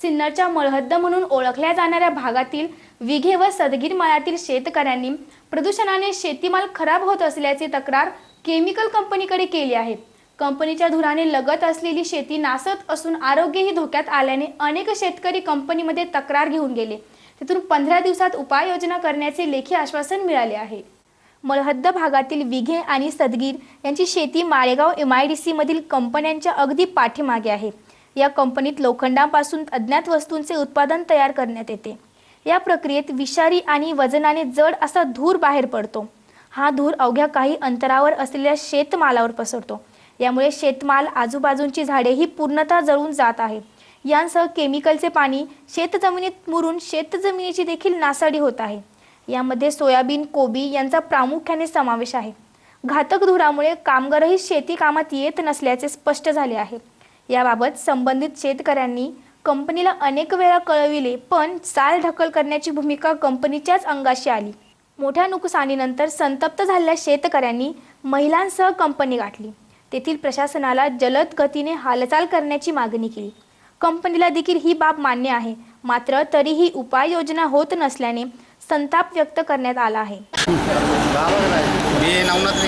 सिन्नरच्या मळहद्द म्हणून ओळखल्या जाणाऱ्या भागातील विघे व सदगीर माळातील शेतकऱ्यांनी प्रदूषणाने शेतीमाल खराब होत असल्याची तक्रार केमिकल कंपनीकडे केली आहे. कंपनीच्या धुराने लगत असलेली शेती नासत असून आरोग्यही धोक्यात आल्याने अनेक शेतकरी कंपनीमध्ये तक्रार घेऊन गेले. तिथून पंधरा दिवसात उपाययोजना करण्याचे लेखी आश्वासन मिळाले आहे. मलहद्द भागातील विघे आणि सदगीर यांची शेती माळेगाव एम आय डी सीमधील कंपन्यांच्या अगदी पाठीमागे आहे. या कंपनीत लोखंडापासून अज्ञात वस्तूंचे उत्पादन तयार करण्यात येते. या प्रक्रियेत विषारी आणि वजनाने जड असा धूर बाहेर पडतो. हा धूर अवघ्या काही अंतरावर असलेल्या शेतमालावर पसरतो. यामुळे शेतमाल आजूबाजूंची झाडे ही पूर्णतः जळून जात आहे. यांसह केमिकलचे पाणी शेतजमिनीत मुरून शेतजमिनीची देखील नासाडी होत आहे. यामध्ये सोयाबीन कोबी यांचा प्रामुख्याने समावेश आहे. घातक धुरामुळे कामगारही शेती कामात येत नसल्याचे स्पष्ट झाले आहे. याबाबत संबंधित शेतकऱ्यांनी कंपनीला अनेक वेळा कळविले पण चाल ढकल करण्याची भूमिका कंपनीच्याच अंगाशी आली. मोठ्या नुकसानीनंतर संतप्त झालेल्या शेतकऱ्यांनी महिलांसह कंपनी गाठली. तेथील प्रशासनाला जलद गतीने हालचाल करण्याची मागणी केली. कंपनीला देखील ही बाब मान्य आहे मात्र तरीही उपाययोजना होत नसल्याने संताप व्यक्त करण्यात आला आहे. मी नवनाथ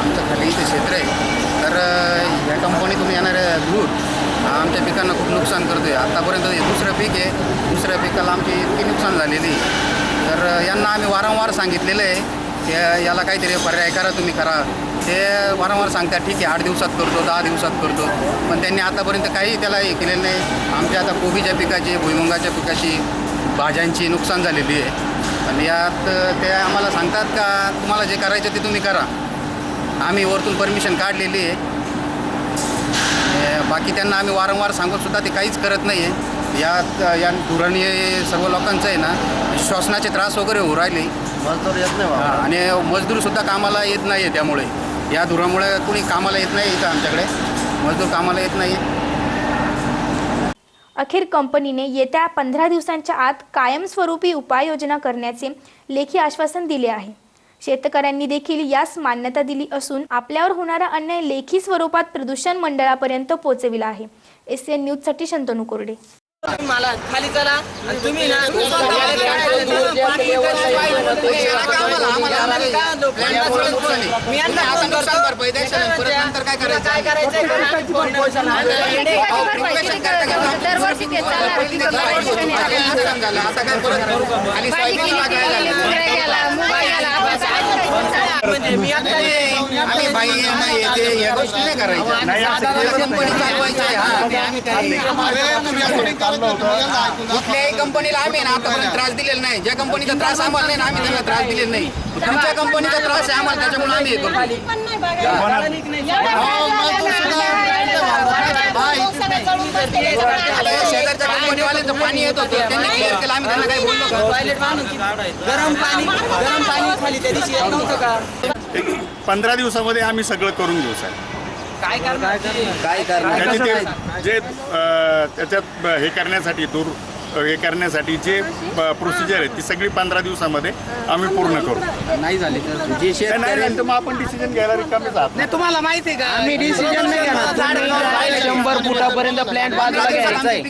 आमचं खाली इथे क्षेत्र आहे तर अ, ह्या कंपनीतून येणाऱ्या धूर हा आमच्या पिकांना खूप नुकसान करतो आहे आत्तापर्यंत हे दुसरं पीक आहे. दुसऱ्या पिकाला आमची इतकी नुकसान झालेली आहे. तर यांना आम्ही वारंवार सांगितलेलं आहे की याला काहीतरी पर्याय करा तुम्ही करा. ते वारंवार सांगतात ठीक आहे आठ दिवसात करतो दहा दिवसात करतो. पण त्यांनी आतापर्यंत काही त्याला हे केलेलं नाही. आमच्या आता कोबीच्या पिकाची भुईमुगाच्या पिकाची भाज्यांची नुकसान झालेली आहे. आणि यात ते आम्हाला सांगतात का तुम्हाला जे करायचं ते तुम्ही करा. आम्ही वरतून परमिशन काढलेली आहे. बाकी त्यांना आम्ही वारंवार सांगून सुद्धा ते काहीच करत नाही आहे यात या धुराने सर्व लोकांचं आहे ना श्वसनाचे त्रास वगैरे होऊ राहिले. मजदूर येत नाही आणि मजदूरसुद्धा कामाला येत नाही आहे त्यामुळे. या धुरामुळे कुणी कामाला येत नाही इथं आमच्याकडे. मजदूर कामाला येत नाही अखेर कंपनीने येत्या पंधरा दिवसांच्या आत कायमस्वरूपी उपाययोजना करण्याचे लेखी आश्वासन दिले आहे. शेतकऱ्यांनी देखील यास मान्यता दिली असून आपल्यावर होणारा अन्याय लेखी स्वरूपात प्रदूषण मंडळापर्यंत पोहोचविला आहे. एस एन न्यूजसाठी शंतनू कोरडे. मला खाली चला. आणि तुम्ही ना मी मी आता आम्ही बाई नाही येते या गोष्टी नाही करायच्या कंपनी चालवायची आहे, हा. कुठल्याही कंपनीला आम्ही ना आतापर्यंत त्रास दिलेला नाही ज्या कंपनीचा त्रास आम्हाला नाही ना आम्ही त्यांना त्रास दिलेला नाही तुमच्या कंपनीचा त्रास आहे आम्हाला त्याच्यामुळे आम्ही हे करतो आता या शेजारच्या कंपनीवाल्यांचं पाणी येत होतं त्यांनी क्लिअर केलं आम्ही त्यांना काही बोललो की गरम पाणी गरम पाणी खाली त्या दिवशी येत नव्हतं का एक पंधरा दिवसामध्ये आम्ही सगळं करून घेऊ साहेब. काय करणार? काय करणार? त्याचे ते जे अ, त्याच्यात हे करण्यासाठी दूर हे करण्यासाठी जे प्रोसिजर आहे ती सगळी पंधरा दिवसामध्ये आम्ही पूर्ण करू. नाही झाली तर जे नाही, नाही शेतकरी तर मग आपण डिसिजन घ्यायला रिकामेच आहात. नाही तुम्हाला माहिती आहे का? आम्ही डिसिजन नाही घेणार. तुम्ही शंभर फुटापर्यंत प्लॅन बाजूला घ्यायचा आहे.